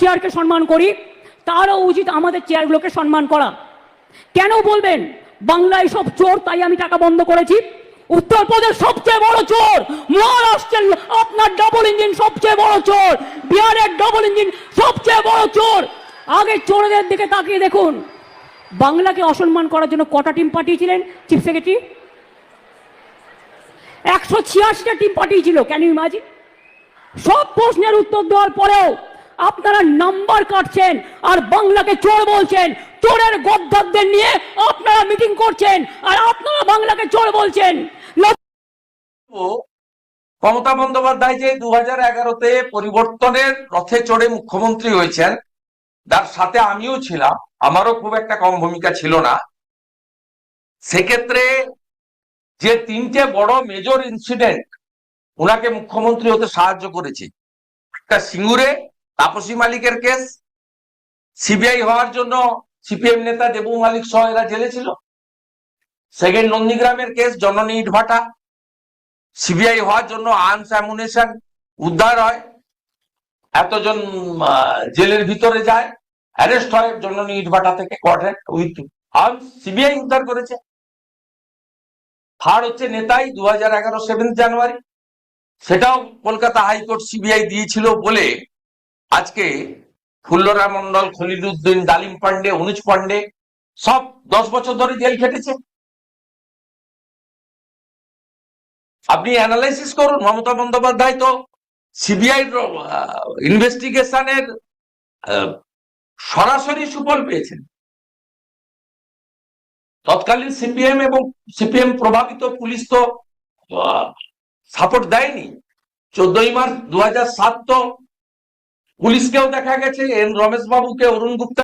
চেয়ারকে সম্মান করি, তারও উচিত আমাদের চেয়ারগুলোকে সম্মান করা। কেন বলবেন? বাংলায় সব চোর, তাই আমি টাকা বন্ধ করেছি। উত্তরপ্রদেশ সবচেয়ে বড় চোর, মহারাষ্ট্রের আপনার ডাবল ইঞ্জিন সবচেয়ে বড় চোর, বিহারের ডাবল ইঞ্জিন সবচেয়ে বড় চোর। আগে চোরদের দিকে তাকিয়ে দেখুন। বাংলাকে অসম্মান করার জন্য কটা টিম পাঠিয়েছিলেন? চিফ সেক্রেটারি একশো ছিয়াশিটা টিম পাঠিয়েছিল কেন ইমাজিন সব প্রশ্নের উত্তর দেওয়ার পরেও আপনারা নাম্বার কাটছেন আর বাংলাকে চোর বলছেন। চোরের গদ্দারদের নিয়ে আপনারা মিটিং করছেন আর আপনারা বাংলাকে চোর বলছেন। মমতা বন্দ্যোপাধ্যায় যে দু হাজার এগারোতে পরিবর্তনের রথে চড়ে মুখ্যমন্ত্রী হয়েছেন, তার সাথে আমিও ছিলাম, আমারও খুব একটা কম ভূমিকা ছিল না। সেক্ষেত্রে যে তিনটে বড় মেজর ইনসিডেন্ট ওনাকে মুখ্যমন্ত্রী হতে সাহায্য করেছে। একটা সিঙ্গুরে তাপসী মালিকের কেস? সিবিআই হওয়ার জন্য সিপিএম নেতা দেবু মালিক সহ এরা জেলে ছিল। সেকেন্ড নন্দীগ্রামের কেস, জননী ইটভাটা। সিবিআই হওয়ার জন্য আর্মস অ্যামুনেশন উদ্ধার হয়। এতজন জেলের ভিতরে যায়, অ্যারেস্ট হয় জননী ইটভাটা থেকে কোয়ার্টার উইথ আর্মস। সিবিআই উদ্ধার করেছে। থার্ড হচ্ছে নেতাই দু হাজার এগারো, সেভেন্থ জানুয়ারি। সেটাও কলকাতা হাইকোর্ট সিবিআই দিয়েছিল বলে আজকে ফুল্লরা মন্ডল খলিলুদ্দিন ডালিম পান্ডে অনুজ পান্ডে সব দশ বছর ধরে জেল খেটেছে। আপনি অ্যানালাইসিস করুন, মমতা বন্দ্যোপাধ্যায় তো সিবিআই ইনভেস্টিগেশনের সরাসরি সুফল পেয়েছেন। তৎকালীন সিপিএম এবং সিপিএম প্রভাবিত পুলিশ তো সাপোর্ট দেয়নি। চোদ্দই মার্চ দু তো পুলিশকেও দেখা গেছে এন রমেশ বাবুকে অরুণ গুপ্তা